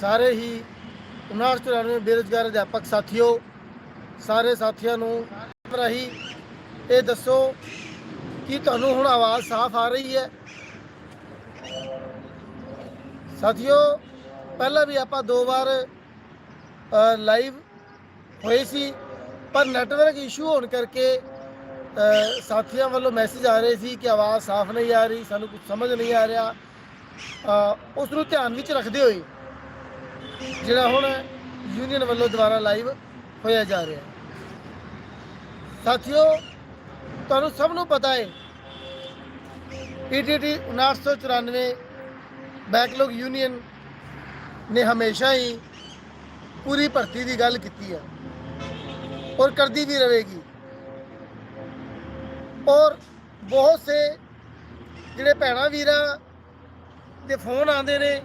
ਸਾਰੇ ਹੀ 5994 ਬੇਰੁਜ਼ਗਾਰ ਅਧਿਆਪਕ ਸਾਥੀਓ, ਸਾਰੇ ਸਾਥੀਆਂ ਨੂੰ ਰਾਹੀਂ ਇਹ ਦੱਸੋ ਕਿ ਤੁਹਾਨੂੰ ਹੁਣ ਆਵਾਜ਼ ਸਾਫ਼ ਆ ਰਹੀ ਹੈ। ਸਾਥੀਓ, ਪਹਿਲਾਂ ਵੀ ਆਪਾਂ ਦੋ ਵਾਰ ਲਾਈਵ ਹੋਏ ਸੀ, ਪਰ ਨੈਟਵਰਕ ਇਸ਼ੂ ਹੋਣ ਕਰਕੇ ਸਾਥੀਆਂ ਵੱਲੋਂ ਮੈਸੇਜ ਆ ਰਹੇ ਸੀ ਕਿ ਆਵਾਜ਼ ਸਾਫ਼ ਨਹੀਂ ਆ ਰਹੀ, ਸਾਨੂੰ ਕੁਝ ਸਮਝ ਨਹੀਂ ਆ ਰਿਹਾ। ਉਸ ਨੂੰ ਧਿਆਨ ਵਿੱਚ ਰੱਖਦੇ ਹੋਏ ਜਿਹੜਾ ਹੁਣ ਯੂਨੀਅਨ ਵੱਲੋਂ ਦੁਬਾਰਾ ਲਾਈਵ ਹੋਇਆ ਜਾ ਰਿਹਾ ਸਾਥੀਓ, ਤੁਹਾਨੂੰ ਸਭ ਨੂੰ ਪਤਾ ਹੈ ਪੀਟੀਟੀ 994 ਬੈਕਲੌਗ ਯੂਨੀਅਨ ਨੇ ਹਮੇਸ਼ਾ ਹੀ ਪੂਰੀ ਭਰਤੀ ਦੀ ਗੱਲ ਕੀਤੀ ਹੈ ਔਰ ਕਰਦੀ ਵੀ ਰਹੇਗੀ। ਔਰ ਬਹੁਤ ਸੇ ਜਿਹੜੇ ਭੈਣਾਂ ਵੀਰਾਂ ਦੇ ਫੋਨ ਆਉਂਦੇ ਨੇ,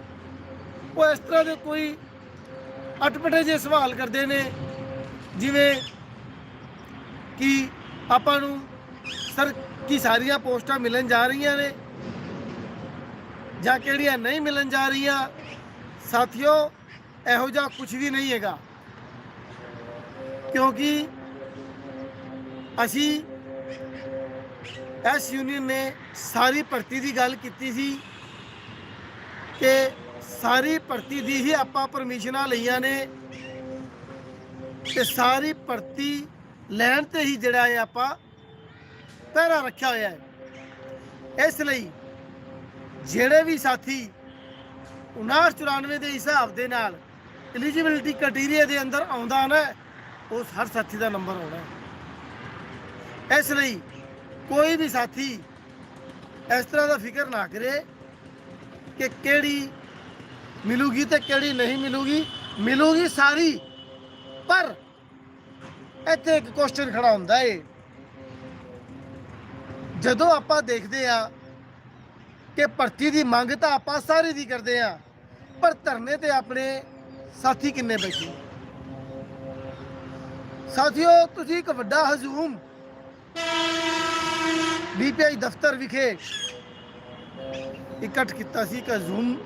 ਉਹ ਇਸ ਤਰ੍ਹਾਂ ਦੇ ਕੋਈ ਅਟਪਟੇ ਜਿਹੇ ਸਵਾਲ ਕਰਦੇ ਨੇ, ਜਿਵੇਂ ਕਿ ਆਪਾਂ ਨੂੰ ਸਰ ਕੀ ਸਾਰੀਆਂ ਪੋਸਟਾਂ ਮਿਲਣ ਜਾ ਰਹੀਆਂ ਨੇ ਜਾਂ ਕਿਹੜੀਆਂ ਨਹੀਂ ਮਿਲਣ ਜਾ ਰਹੀਆਂ? ਸਾਥੀਓ, ਇਹੋ ਜਿਹਾ ਕੁਝ ਵੀ ਨਹੀਂ ਹੈਗਾ। ਕਿਉਂਕਿ ਅਸੀਂ ਐਸ ਯੂਨੀਅਨ ਨੇ ਸਾਰੀ ਭਰਤੀ ਦੀ ਗੱਲ ਕੀਤੀ ਸੀ ਕਿ ਸਾਰੀ ਭਰਤੀ ਦੀ ਹੀ ਆਪਾਂ ਪਰਮਿਸ਼ਨਾਂ ਲਈਆਂ ਨੇ ਤੇ ਸਾਰੀ ਭਰਤੀ ਲੈਣ ਤੇ ਹੀ ਜਿਹੜਾ ਹੈ ਆਪਾਂ ਪਹਿਰਾ ਰੱਖਿਆ ਹੋਇਆ ਹੈ। ਇਸ ਲਈ ਜਿਹੜੇ ਵੀ ਸਾਥੀ 5994 ਦੇ ਹਿਸਾਬ ਦੇ ਨਾਲ ਐਲੀਜੀਬਿਲਟੀ ਕ੍ਰਾਈਟੇਰੀਆ ਦੇ ਅੰਦਰ ਆਉਂਦਾ ਨਾ ਉਸ ਹਰ ਸਾਥੀ ਦਾ ਨੰਬਰ ਆਉਣਾ ਹੈ। ਇਸ ਲਈ ਕੋਈ ਵੀ ਸਾਥੀ ਇਸ ਤਰ੍ਹਾਂ ਦਾ ਫਿਕਰ ਨਾ ਕਰੇ ਕਿ ਕਿਹੜੀ ਮਿਲੂਗੀ ਤੇ ਕਿਹੜੀ ਨਹੀਂ ਮਿਲੂਗੀ? ਮਿਲੂਗੀ ਸਾਰੀ। ਪਰ ਇੱਥੇ ਇੱਕ ਕੁਐਸਚਨ ਖੜਾ ਹੁੰਦਾ ਏ। ਜਦੋਂ ਆਪਾਂ ਦੇਖਦੇ ਆ ਕਿ ਭਰਤੀ ਦੀ ਮੰਗ ਤਾਂ ਆਪਾਂ ਸਾਰੇ ਦੀ ਕਰਦੇ ਆ, ਪਰ ਧਰਨੇ ਤੇ ਆਪਣੇ ਸਾਥੀ ਕਿੰਨੇ ਬੈਠੇ? ਸਾਥੀਓ, ਤੁਸੀਂ ਇੱਕ ਵੱਡਾ ਹਜੂਮ ਬੀਪੀਆਈ ਦਫ਼ਤਰ ਵਿਖੇ ਇਕੱਠ ਕੀਤਾ ਸੀ, ਇੱਕ ਹਜੂਮ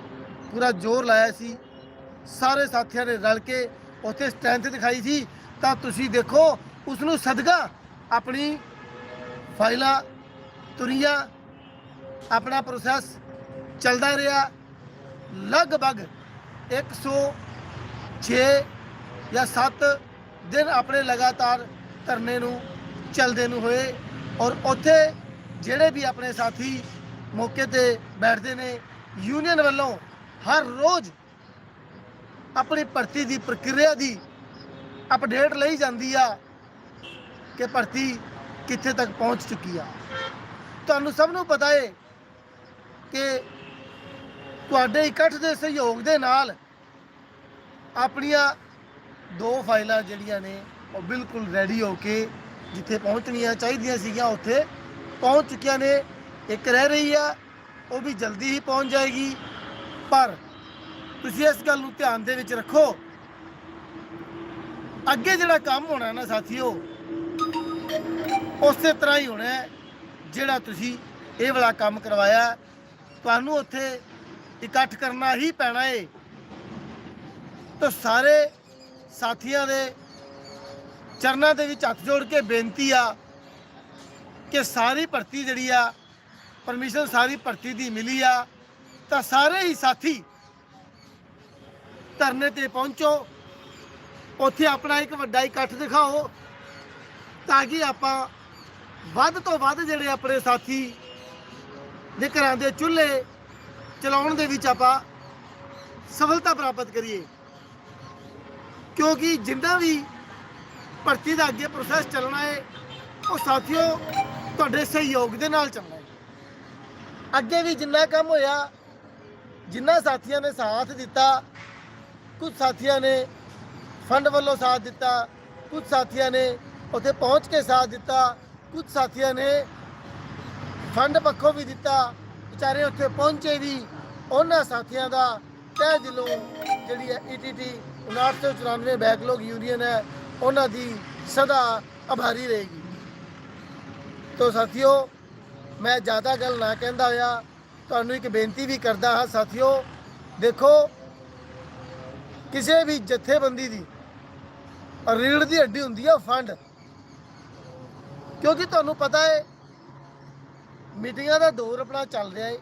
ਪੂਰਾ ਜ਼ੋਰ ਲਾਇਆ ਸੀ। ਸਾਰੇ ਸਾਥੀਆਂ ਨੇ ਰਲ ਕੇ ਉੱਥੇ ਸਟਰੈਂਥ ਦਿਖਾਈ ਸੀ। ਤਾਂ ਤੁਸੀਂ ਦੇਖੋ ਉਸ ਨੂੰ ਸਦਕਾ ਆਪਣੀ ਫਾਈਲਾਂ ਤੁਰੀਆਂ, ਆਪਣਾ ਪ੍ਰੋਸੈਸ ਚੱਲਦਾ ਰਿਹਾ। ਲਗਭਗ 106 ਜਾਂ 7 ਦਿਨ ਆਪਣੇ ਲਗਾਤਾਰ ਧਰਨੇ ਨੂੰ, ਚੱਲਦੇ ਨੂੰ ਹੋਏ ਔਰ ਉੱਥੇ ਜਿਹੜੇ ਵੀ ਆਪਣੇ ਸਾਥੀ ਮੌਕੇ ਤੇ ਬੈਠਦੇ ਨੇ ਯੂਨੀਅਨ ਵੱਲੋਂ ਹਰ ਰੋਜ਼ ਆਪਣੀ ਭਰਤੀ ਦੀ ਪ੍ਰਕਿਰਿਆ ਦੀ ਅਪਡੇਟ ਲਈ ਜਾਂਦੀ ਆ ਕਿ ਭਰਤੀ ਕਿੱਥੇ ਤੱਕ ਪਹੁੰਚ ਚੁੱਕੀ ਆ। ਤੁਹਾਨੂੰ ਸਭ ਨੂੰ ਪਤਾ ਹੈ ਕਿ ਤੁਹਾਡੇ ਇਕੱਠ ਦੇ ਸਹਿਯੋਗ ਦੇ ਨਾਲ ਆਪਣੀਆਂ ਦੋ ਫਾਈਲਾਂ ਜਿਹੜੀਆਂ ਨੇ, ਉਹ ਬਿਲਕੁਲ ਰੈਡੀ ਹੋ ਕੇ ਜਿੱਥੇ ਪਹੁੰਚਣੀਆਂ ਚਾਹੀਦੀਆਂ ਸੀਗੀਆਂ, ਉੱਥੇ ਪਹੁੰਚ ਚੁੱਕੀਆਂ ਨੇ। ਇੱਕ ਰਹਿ ਰਹੀ ਆ, ਉਹ ਵੀ ਜਲਦੀ ਹੀ ਪਹੁੰਚ ਜਾਏਗੀ। ਪਰ ਤੁਸੀਂ ਇਸ ਗੱਲ ਨੂੰ ਧਿਆਨ ਦੇ ਵਿੱਚ ਰੱਖੋ। ਅੱਗੇ ਜਿਹੜਾ ਕੰਮ ਹੋਣਾ ਨਾ ਸਾਥੀਓ, ਉਸੇ ਤਰ੍ਹਾਂ ਹੀ ਹੋਣਾ ਜਿਹੜਾ ਤੁਸੀਂ ਇਹ ਵਾਲਾ ਕੰਮ ਕਰਵਾਇਆ। ਤੁਹਾਨੂੰ ਉੱਥੇ ਇਕੱਠ ਕਰਨਾ ਹੀ ਪੈਣਾ ਏ। ਤਾਂ ਸਾਰੇ ਸਾਥੀਆਂ ਦੇ ਚਰਨਾਂ ਦੇ ਵਿੱਚ ਹੱਥ ਜੋੜ ਕੇ ਬੇਨਤੀ ਆ ਕਿ ਸਾਰੀ ਭਰਤੀ ਜਿਹੜੀ ਆ, ਪਰਮਿਸ਼ਨ ਸਾਰੀ ਭਰਤੀ ਦੀ ਮਿਲੀ ਆ। ਤਾਂ ਸਾਰੇ ਹੀ ਸਾਥੀ ਧਰਨੇ ਤੇ ਪਹੁੰਚੋ। ਉੱਥੇ ਆਪਣਾ ਇੱਕ ਵੱਡਾ ਇਕੱਠ ਦਿਖਾਓ ਤਾਂ ਕਿ ਆਪਾਂ ਵੱਧ ਤੋਂ ਵੱਧ ਜਿਹੜੇ ਆਪਣੇ ਸਾਥੀ ਦੇ ਘਰਾਂ ਦੇ ਚੁੱਲ੍ਹੇ ਚਲਾਉਣ ਦੇ ਵਿੱਚ ਆਪਾਂ ਸਫਲਤਾ ਪ੍ਰਾਪਤ ਕਰੀਏ। ਕਿਉਂਕਿ ਜਿੰਨਾ ਵੀ ਭਰਤੀ ਦਾ ਅੱਗੇ ਪ੍ਰੋਸੈਸ ਚੱਲਣਾ ਹੈ ਉਹ ਸਾਥੀਓ ਤੁਹਾਡੇ ਸਹਿਯੋਗ ਦੇ ਨਾਲ ਚੱਲਣਾ ਹੈ ਅੱਗੇ ਵੀ ਜਿੰਨਾ ਕੰਮ ਹੋਇਆ ਜਿਨ੍ਹਾਂ ਸਾਥੀਆਂ ਨੇ ਸਾਥ ਦਿੱਤਾ, ਕੁਝ ਸਾਥੀਆਂ ਨੇ ਫੰਡ ਵੱਲੋਂ ਸਾਥ ਦਿੱਤਾ, ਕੁਝ ਸਾਥੀਆਂ ਨੇ ਉੱਥੇ ਪਹੁੰਚ ਕੇ ਸਾਥ ਦਿੱਤਾ, ਕੁਝ ਸਾਥੀਆਂ ਨੇ ਫੰਡ ਪੱਖੋਂ ਵੀ ਦਿੱਤਾ। ਵਿਚਾਰੇ ਉੱਥੇ ਪਹੁੰਚੇ ਵੀ, ਉਹਨਾਂ ਸਾਥੀਆਂ ਦਾ ਤਹਿ ਦਿਲੋਂ ਜਿਹੜੀ ਹੈ E ਈਟੀਟੀ 994 ਬੈਕਲੋਗ ਯੂਨੀਅਨ ਹੈ, ਉਹਨਾਂ ਦੀ ਸਦਾ ਆਭਾਰੀ ਰਹੇਗੀ। ਤੋ ਸਾਥੀਓ, ਮੈਂ ਜ਼ਿਆਦਾ ਗੱਲ ਨਾ ਕਹਿੰਦਾ ਹੋਇਆ ਤੁਹਾਨੂੰ ਇੱਕ ਬੇਨਤੀ ਵੀ ਕਰਦਾ ਹਾਂ ਸਾਥੀਓ, ਦੇਖੋ, ਕਿਸੇ ਵੀ ਜਥੇਬੰਦੀ ਦੀ ਰੀੜ ਦੀ ਹੱਡੀ ਹੁੰਦੀ ਹੈ ਫੰਡ। ਕਿਉਂਕਿ ਤੁਹਾਨੂੰ ਪਤਾ ਹੈ ਮੀਟਿੰਗਾਂ ਦਾ ਦੌਰ ਆਪਣਾ ਚੱਲ ਰਿਹਾ ਹੈ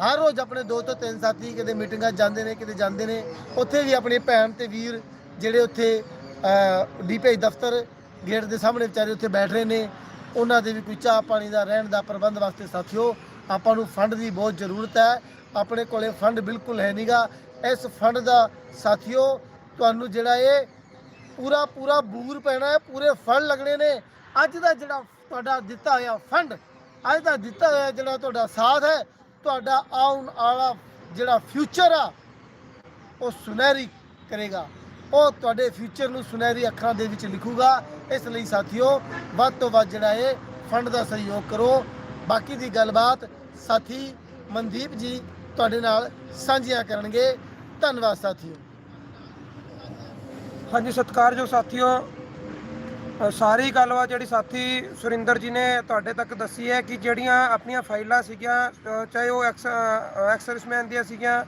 ਹਰ ਰੋਜ਼ ਆਪਣੇ ਦੋ ਤੋਂ ਤਿੰਨ ਸਾਥੀ ਕਿਤੇ ਮੀਟਿੰਗਾਂ 'ਚ ਜਾਂਦੇ ਨੇ, ਕਿਤੇ ਜਾਂਦੇ ਨੇ। ਉੱਥੇ ਵੀ ਆਪਣੀ ਭੈਣ ਤੇ ਵੀਰ ਜਿਹੜੇ ਉੱਥੇ ਡੀਪੀਆਈ ਦਫ਼ਤਰ ਗੇਟ ਦੇ ਸਾਹਮਣੇ ਵਿਚਾਰੇ ਉੱਥੇ ਬੈਠ ਰਹੇ ਨੇ। ਉਹਨਾਂ ਦੇ ਵੀ ਕੋਈ ਚਾਹ ਪਾਣੀ ਦਾ, ਰਹਿਣ ਦਾ ਪ੍ਰਬੰਧ ਵਾਸਤੇ ਸਾਥੀਓ ਆਪਾਂ ਨੂੰ ਫੰਡ ਦੀ ਬਹੁਤ ਜ਼ਰੂਰਤ ਹੈ। ਆਪਣੇ ਕੋਲੇ ਫੰਡ ਬਿਲਕੁਲ ਹੈ ਨਹੀਂਗਾ ਇਸ ਫੰਡ ਦਾ ਸਾਥੀਓ, ਤੁਹਾਨੂੰ ਜਿਹੜਾ ਇਹ ਪੂਰਾ ਪੂਰਾ ਬੂਰ ਪੈਣਾ ਹੈ। ਪੂਰੇ ਫੰਡ ਲੱਗਣੇ ਨੇ। ਅੱਜ ਦਾ ਜਿਹੜਾ ਤੁਹਾਡਾ ਦਿੱਤਾ ਹੋਇਆ ਫੰਡ ਅੱਜ ਦਾ ਦਿੱਤਾ ਹੋਇਆ ਜਿਹੜਾ ਤੁਹਾਡਾ ਸਾਥ ਹੈ, ਤੁਹਾਡਾ ਆਉਣ ਵਾਲਾ ਜਿਹੜਾ ਫਿਊਚਰ ਆ, ਉਹ ਸੁਨਹਿਰੀ ਕਰੇਗਾ। ਉਹ ਤੁਹਾਡੇ ਫਿਊਚਰ ਨੂੰ ਸੁਨਹਿਰੀ ਅੱਖਰਾਂ ਦੇ ਵਿੱਚ ਲਿਖੂਗਾ। ਇਸ ਲਈ ਸਾਥੀਓ, ਵੱਧ ਤੋਂ ਵੱਧ ਜਿਹੜਾ ਇਹ ਫੰਡ ਦਾ ਸਹਿਯੋਗ ਕਰੋ। ਬਾਕੀ ਦੀ ਗੱਲਬਾਤ ਸਾਥੀ ਮਨਦੀਪ ਜੀ ਤੁਹਾਡੇ ਨਾਲ ਸਾਂਝੀਆਂ ਕਰਨਗੇ। ਧੰਨਵਾਦ ਸਾਥੀਓ। ਹਾਂਜੀ, ਸਤਿਕਾਰਯੋਗ ਸਾਥੀਓ। ਸਾਰੀ ਗੱਲਬਾਤ ਜਿਹੜੀ ਸਾਥੀ ਸੁਰਿੰਦਰ ਜੀ ਨੇ ਤੁਹਾਡੇ ਤੱਕ ਦੱਸੀ ਹੈ ਕਿ ਜਿਹੜੀਆਂ ਆਪਣੀਆਂ ਫਾਈਲਾਂ ਸੀਗੀਆਂ ਚਾਹੇ ਉਹ ਐਕਸ ਐਕਸ ਦੀਆਂ ਸੀਗੀਆਂ,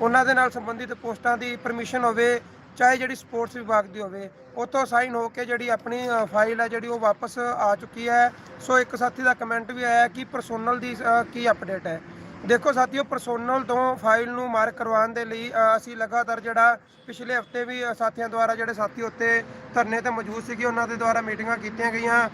ਉਹਨਾਂ ਦੇ ਨਾਲ ਸੰਬੰਧਿਤ ਪੋਸਟਾਂ ਦੀ ਪਰਮਿਸ਼ਨ ਹੋਵੇ ਚਾਹੇ ਜਿਹੜੀ ਸਪੋਰਟਸ ਵਿਭਾਗ ਦੀ ਹੋਵੇ ਉਤੋਂ ਸਾਈਨ ਹੋ ਕੇ ਜਿਹੜੀ ਆਪਣੀ ਫਾਈਲ ਹੈ ਜਿਹੜੀ ਉਹ ਵਾਪਸ ਆ ਚੁੱਕੀ ਹੈ। ਸੋ ਇੱਕ ਸਾਥੀ ਦਾ ਕਮੈਂਟ ਵੀ ਆਇਆ ਕਿ ਪਰਸੋਨਲ ਦੀ ਕੀ ਅਪਡੇਟ ਹੈ। ਦੇਖੋ ਸਾਥੀਓ ਪਰਸੋਨਲ ਤੋਂ ਫਾਈਲ ਨੂੰ ਮਾਰਕ ਕਰਵਾਉਣ ਦੇ ਲਈ ਅਸੀਂ ਲਗਾਤਾਰ ਜਿਹੜਾ ਪਿਛਲੇ ਹਫ਼ਤੇ ਵੀ ਸਾਥੀਆਂ ਦੁਆਰਾ ਜਿਹੜੇ ਸਾਥੀ ਉੱਤੇ ਧਰਨੇ ਤੇ ਮੌਜੂਦ ਸੀਗੇ, ਉਹਨਾਂ ਦੇ ਦੁਆਰਾ ਮੀਟਿੰਗਾਂ ਕੀਤੀਆਂ ਗਈਆਂ।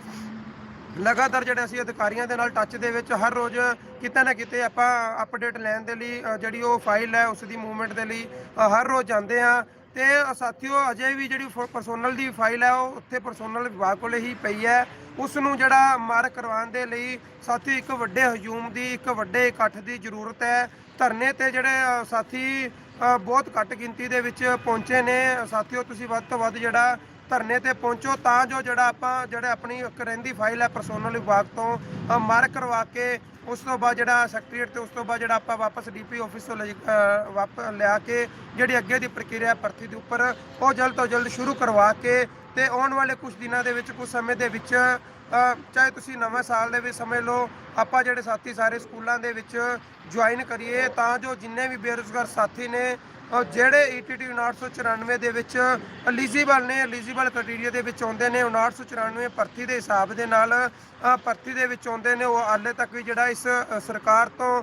ਲਗਾਤਾਰ ਜਿਹੜੇ ਅਸੀਂ ਅਧਿਕਾਰੀਆਂ ਦੇ ਨਾਲ ਟੱਚ ਦੇ ਵਿੱਚ ਹਰ ਰੋਜ਼ ਕਿਤੇ ਨਾ ਕਿਤੇ ਆਪਾਂ ਅਪਡੇਟ ਲੈਣ ਦੇ ਲਈ ਜਿਹੜੀ ਉਹ ਫਾਈਲ ਹੈ, ਉਸ ਦੀ ਮੂਵਮੈਂਟ ਦੇ ਲਈ ਹਰ ਰੋਜ਼ ਜਾਂਦੇ ਆ ਤੇ ਸਾਥੀਓ, ਅਜੇ ਵੀ ਜਿਹੜੀ ਪਰਸੋਨਲ ਦੀ ਫਾਈਲ ਹੈ, ਉਹ ਉੱਥੇ ਪਰਸੋਨਲ ਵਿਭਾਗ ਕੋਲੇ ਹੀ ਪਈ ਹੈ। ਉਸ ਨੂੰ ਜਿਹੜਾ ਮਾਰਕ ਕਰਵਾਉਣ ਦੇ ਲਈ ਸਾਥੀ ਇੱਕ ਵੱਡੇ ਹਜੂਮ ਦੀ, ਇੱਕ ਵੱਡੇ ਇਕੱਠ ਦੀ ਜ਼ਰੂਰਤ ਹੈ। ਧਰਨੇ ਤੇ ਜਿਹੜੇ ਸਾਥੀ ਬਹੁਤ ਘੱਟ ਗਿਣਤੀ ਦੇ ਵਿੱਚ ਪਹੁੰਚੇ ਨੇ। ਸਾਥੀਓ, ਤੁਸੀਂ ਵੱਧ ਤੋਂ ਵੱਧ ਜਿਹੜਾ ਧਰਨੇ ਤੇ ਪਹੁੰਚੋ ਤਾਂ ਜੋ ਜਿਹੜਾ ਆਪਾਂ ਜਿਹੜੇ ਆਪਣੀ ਇੱਕ ਰਹਿੰਦੀ ਫਾਈਲ ਹੈ ਪਰਸੋਨਲ ਵਿਭਾਗ ਤੋਂ ਅ, ਮਾਰਕ ਕਰਵਾ ਕੇ ਉਸ ਤੋਂ ਬਾਅਦ ਜਿਹੜਾ ਸੈਕਟਰੀਏਟ ਤੇ ਉਸ ਤੋਂ ਬਾਅਦ ਜਿਹੜਾ ਆਪਾਂ ਵਾਪਸ ਡੀਪੀ ਆਫਿਸ ਤੋਂ ਲਈ- ਵਾਪ ਲਿਆ ਕੇ ਜਿਹੜੀ ਅੱਗੇ ਦੀ ਪ੍ਰਕਿਰਿਆ ਭਰਤੀ ਦੇ ਉੱਪਰ ਉਹ ਜਲਦ ਤੋਂ ਜਲਦ ਸ਼ੁਰੂ ਕਰਵਾ ਕੇ ਤੇ ਆਉਣ ਵਾਲੇ ਕੁਝ ਦਿਨਾਂ ਦੇ ਵਿੱਚ ਕੁਝ ਸਮੇਂ ਦੇ ਵਿੱਚ ਚਾਹੇ ਤੁਸੀਂ ਨਵੇਂ ਸਾਲ ਦੇ ਵਿੱਚ ਸਮਝ ਲਓ ਆਪਾਂ ਜਿਹੜੇ ਸਾਥੀ ਸਾਰੇ ਸਕੂਲਾਂ ਦੇ ਵਿੱਚ ਜੁਆਇਨ ਕਰੀਏ ਤਾਂ ਜੋ ਜਿੰਨੇ ਵੀ ਬੇਰੁਜ਼ਗਾਰ ਸਾਥੀ ਨੇ ਅ, ਜਿਹੜੇ E ETT 994 ਦੇ ਵਿੱਚ ਐਲੀਜੀਬਲ ਨੇ ਐਲੀਜੀਬਲ ਕ੍ਰਾਈਟੇਰੀਆ ਦੇ ਵਿੱਚ ਆਉਂਦੇ ਨੇ 994 ਭਰਤੀ ਦੇ ਹਿਸਾਬ ਦੇ ਨਾਲ ਅ, ਭਰਤੀ ਦੇ ਵਿੱਚ ਆਉਂਦੇ ਨੇ ਉਹ ਹਾਲੇ ਤੱਕ ਵੀ ਜਿਹੜਾ ਇਸ ਸਰਕਾਰ ਤੋਂ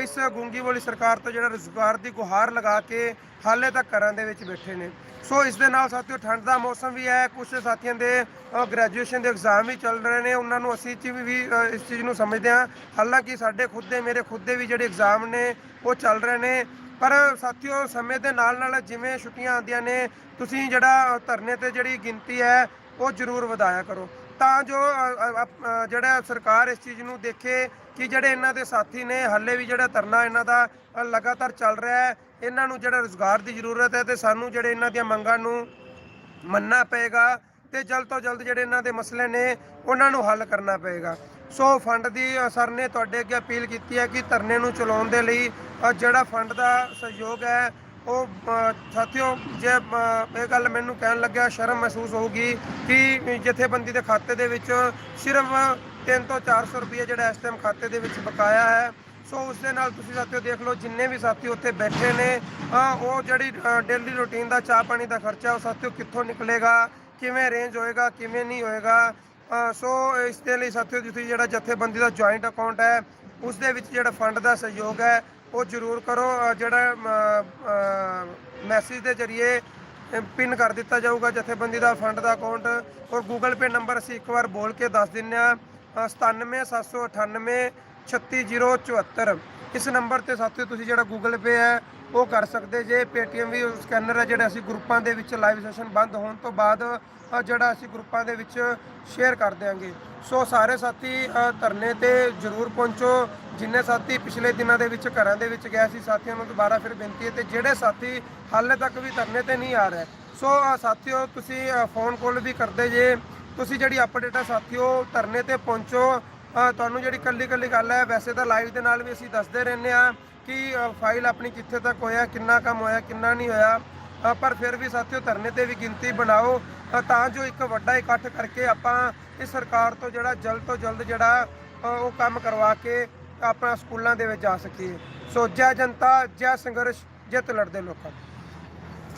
ਇਸ ਗੂੰਗੀ ਵਾਲੀ ਸਰਕਾਰ ਤੋਂ ਜਿਹੜਾ ਰੁਜ਼ਗਾਰ ਦੀ ਗੁਹਾਰ ਲਗਾ ਕੇ ਹਾਲੇ ਤੱਕ ਘਰਾਂ ਦੇ ਵਿੱਚ ਬੈਠੇ ਨੇ। ਸੋ ਇਸ ਦੇ ਨਾਲ ਸਾਥੀਓ ਠੰਡ ਦਾ ਮੌਸਮ ਵੀ ਹੈ। ਕੁਝ ਸਾਥੀਆਂ ਦੇ ਗ੍ਰੈਜੂਏਸ਼ਨ ਦੇ ਐਗਜ਼ਾਮ ਵੀ ਚੱਲ ਰਹੇ ਨੇ। ਉਹਨਾਂ ਨੂੰ ਅਸੀਂ ਚ ਵੀ ਇਸ ਚੀਜ਼ ਨੂੰ ਸਮਝਦੇ ਹਾਂ। ਹਾਲਾਂਕਿ ਸਾਡੇ ਖੁਦ ਦੇ, ਮੇਰੇ ਖੁਦ ਦੇ ਵੀ ਜਿਹੜੇ ਐਗਜ਼ਾਮ ਨੇ, ਉਹ ਚੱਲ ਰਹੇ ਨੇ। ਪਰ ਸਾਥੀਓ ਸਮੇਂ ਦੇ ਨਾਲ ਨਾਲ ਜਿਵੇਂ ਛੁੱਟੀਆਂ ਆਉਂਦੀਆਂ ਨੇ, ਤੁਸੀਂ ਜਿਹੜਾ ਧਰਨੇ ਤੇ ਜਿਹੜੀ ਗਿਣਤੀ ਹੈ, ਉਹ ਜ਼ਰੂਰ ਵਧਾਇਆ ਕਰੋ। ਤਾਂ ਜੋ ਜਿਹੜਾ ਸਰਕਾਰ ਇਸ ਚੀਜ਼ ਨੂੰ ਦੇਖੇ ਕਿ ਜਿਹੜੇ ਇਹਨਾਂ ਦੇ ਸਾਥੀ ਨੇ, ਹੱਲੇ ਵੀ ਜਿਹੜਾ ਧਰਨਾ ਇਹਨਾਂ ਦਾ ਲਗਾਤਾਰ ਚੱਲ ਰਿਹਾ ਹੈ, ਇਹਨਾਂ ਨੂੰ ਜਿਹੜਾ ਰੋਜ਼ਗਾਰ ਦੀ ਜ਼ਰੂਰਤ ਹੈ ਤੇ ਸਾਨੂੰ ਜਿਹੜੇ ਇਹਨਾਂ ਦੀਆਂ ਮੰਗਾਂ ਨੂੰ ਮੰਨਣਾ ਪਏਗਾ ਤੇ ਜਲਦ ਤੋਂ ਜਲਦ ਜਿਹੜੇ ਇਹਨਾਂ ਦੇ ਮਸਲੇ ਨੇ, ਉਹਨਾਂ ਨੂੰ ਹੱਲ ਕਰਨਾ ਪਏਗਾ। ਸੋ ਫੰਡ ਦੀ ਸਰ ਨੇ ਤੁਹਾਡੇ ਅੱਗੇ ਅਪੀਲ ਕੀਤੀ ਹੈ ਕਿ ਧਰਨੇ ਨੂੰ ਚਲਾਉਣ ਦੇ ਲਈ ਜਿਹੜਾ ਫੰਡ ਦਾ ਸਹਿਯੋਗ ਹੈ ਉਹ ਸਾਥੀਓ, ਜੇ ਇਹ ਗੱਲ ਮੈਨੂੰ ਕਹਿਣ ਲੱਗਿਆ, ਸ਼ਰਮ ਮਹਿਸੂਸ ਹੋਊਗੀ ਕਿ ਜਥੇਬੰਦੀ ਦੇ ਖਾਤੇ ਦੇ ਵਿੱਚ ਸਿਰਫ 3 ਤੋਂ 400 ਰੁਪਏ ਜਿਹੜਾ ਇਸ ਟਾਈਮ ਖਾਤੇ ਦੇ ਵਿੱਚ ਬਕਾਇਆ ਹੈ। ਸੋ ਉਸ ਦੇ ਨਾਲ ਤੁਸੀਂ ਸਾਥੀਓ ਦੇਖ ਲਓ, ਜਿੰਨੇ ਵੀ ਸਾਥੀ ਉੱਥੇ ਬੈਠੇ ਨੇ ਉਹ ਜਿਹੜੀ ਡੇਲੀ ਰੂਟੀਨ ਦਾ ਚਾਹ ਪਾਣੀ ਦਾ ਖਰਚਾ, ਉਹ ਸਾਥੀਓ ਕਿੱਥੋਂ ਨਿਕਲੇਗਾ, ਕਿਵੇਂ ਅਰੇਂਜ ਹੋਏਗਾ, ਕਿਵੇਂ ਨਹੀਂ ਹੋਏਗਾ। ਸੋ ਇਸ ਦੇ ਲਈ ਸਾਥੀਓ ਤੁਸੀਂ ਜਿਹੜਾ ਜਥੇਬੰਦੀ ਦਾ ਜੁਆਇੰਟ ਅਕਾਊਂਟ ਹੈ, ਉਸ ਦੇ ਵਿੱਚ ਜਿਹੜਾ ਫੰਡ ਦਾ ਸਹਿਯੋਗ ਹੈ ਉਹ ਜ਼ਰੂਰ ਕਰੋ ਅ, ਜਿਹੜਾ ਮੈਸੇਜ ਦੇ ਜ਼ਰੀਏ ਪਿੰਨ ਕਰ ਦਿੱਤਾ ਜਾਊਗਾ ਜਥੇਬੰਦੀ ਦਾ ਫੰਡ ਦਾ ਅਕਾਊਂਟ ਔਰ ਗੂਗਲ ਪੇ ਨੰਬਰ ਅਸੀਂ ਇੱਕ ਵਾਰ ਬੋਲ ਕੇ ਦੱਸ ਦਿੰਨੇ ਆ 97798 36074 ਇਸ ਨੰਬਰ ਤੇ ਸਾਥੀਓ ਤੁਸੀਂ ਜਿਹੜਾ ਗੂਗਲ ਪੇ ਹੈ, ਉਹ ਕਰ ਸਕਦੇ ਜੇ। ਪੇਟੀਐਮ ਵੀ ਸਕੈਨਰ ਹੈ ਜਿਹੜਾ ਅਸੀਂ ਗਰੁੱਪਾਂ ਦੇ ਵਿੱਚ ਲਾਈਵ ਸੈਸ਼ਨ ਬੰਦ ਹੋਣ ਤੋਂ ਬਾਅਦ ਜਿਹੜਾ ਅਸੀਂ ਗਰੁੱਪਾਂ ਦੇ ਵਿੱਚ ਸ਼ੇਅਰ ਕਰ ਦਿਆਂਗੇ। ਸੋ ਸਾਰੇ ਸਾਥੀ ਧਰਨੇ ਤੇ ਜ਼ਰੂਰ ਪਹੁੰਚੋ। ਜਿੰਨੇ ਸਾਥੀ ਪਿਛਲੇ ਦਿਨਾਂ ਦੇ ਵਿੱਚ ਘਰਾਂ ਦੇ ਵਿੱਚ ਗਏ ਸੀ, ਸਾਥੀਆਂ ਨੂੰ ਦੁਬਾਰਾ ਫਿਰ ਬੇਨਤੀ ਹੈ ਤੇ ਜਿਹੜੇ ਸਾਥੀ ਹਾਲੇ ਤੱਕ ਵੀ ਧਰਨੇ ਤੇ ਨਹੀਂ ਆ ਰਹੇ। ਸੋ ਸਾਥੀਓ ਤੁਸੀਂ ਫੋਨ ਕਾਲ ਵੀ ਕਰਦੇ ਜੇ। ਤੁਸੀਂ ਜਿਹੜੀ ਅਪਡੇਟ ਹੈ ਸਾਥੀਓ, ਧਰਨੇ ਤੇ ਪਹੁੰਚੋ। ਤੁਹਾਨੂੰ ਜਿਹੜੀ ਕੱਲੀ ਕੱਲੀ ਗੱਲ ਹੈ, ਵੈਸੇ ਤਾਂ ਲਾਈਵ ਦੇ ਨਾਲ ਵੀ ਅਸੀਂ ਦੱਸਦੇ ਰਹਿੰਦੇ ਆ ਕਿ ਫਾਈਲ ਆਪਣੀ ਕਿੱਥੇ ਤੱਕ ਹੋਇਆ, ਕਿੰਨਾ ਕੰਮ ਹੋਇਆ, ਕਿੰਨਾ ਨਹੀਂ ਹੋਇਆ। ਪਰ ਫਿਰ ਵੀ ਸਾਥੀਓ ਧਰਨੇ ਤੇ ਵੀ ਗਿਣਤੀ ਬਣਾਓ। ਤਾਂ ਜੋ ਇੱਕ ਵੱਡਾ ਇਕੱਠ ਕਰਕੇ ਆਪਾਂ ਇਸ ਸਰਕਾਰ ਤੋਂ ਜਿਹੜਾ ਜਲਦ ਤੋਂ ਜਲਦ ਜਿਹੜਾ ਉਹ ਕੰਮ ਕਰਵਾ ਕੇ ਆਪਣਾ ਸਕੂਲਾਂ ਦੇ ਵਿੱਚ ਜਾ ਸਕੀਏ। ਸੋ ਜੈ ਜਨਤਾ, ਜੈ ਸੰਘਰਸ਼, ਜਿੱਤ ਲੜਦੇ ਲੋਕਾਂ